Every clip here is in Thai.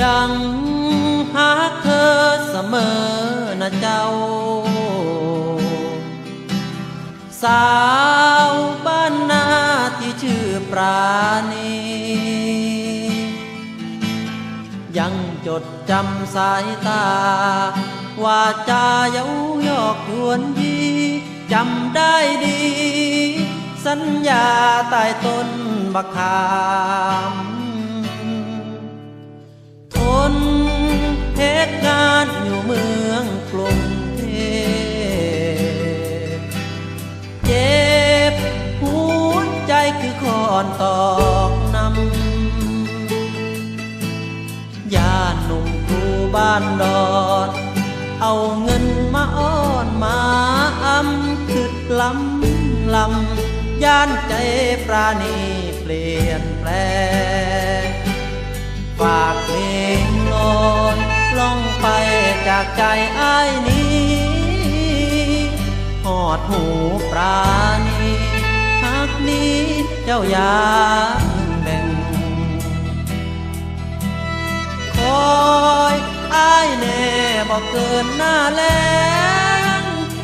ยังหาเธอเสมอนะเจ้า สาวบ้านนาที่ชื่อปราณี ยังจดจำสายตา ว่าจาเย้ายอกยวนยีจำได้ดี สัญญาใต้ต้นบักขาม บ้านดอน เอาเงินมาอ้อนมาอำคือลำลำย่านใจปราณีเปลี่ยนแปลงฝากเพลงลอยล่องไปจากใจอ้ายนี้หอดหูปราณีหักนี้เจ้าอยา อกเกินหน้าแรง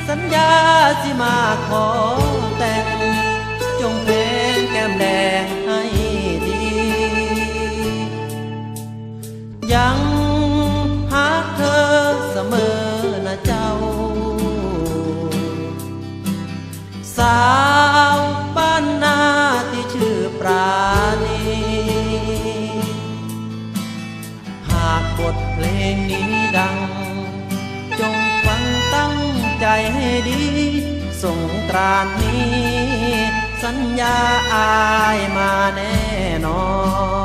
สัญญาสิมาขอแต่ง จงเพลงแก้มแดงให้ดี ยังหาเธอเสมอนะเจ้า สาวบ้านนาที่ชื่อปราณีหากบทเพลงนี้ดัง จงฟังตั้งใจให้ดีสงกรานนี้ สัญญาอายมาแน่นอน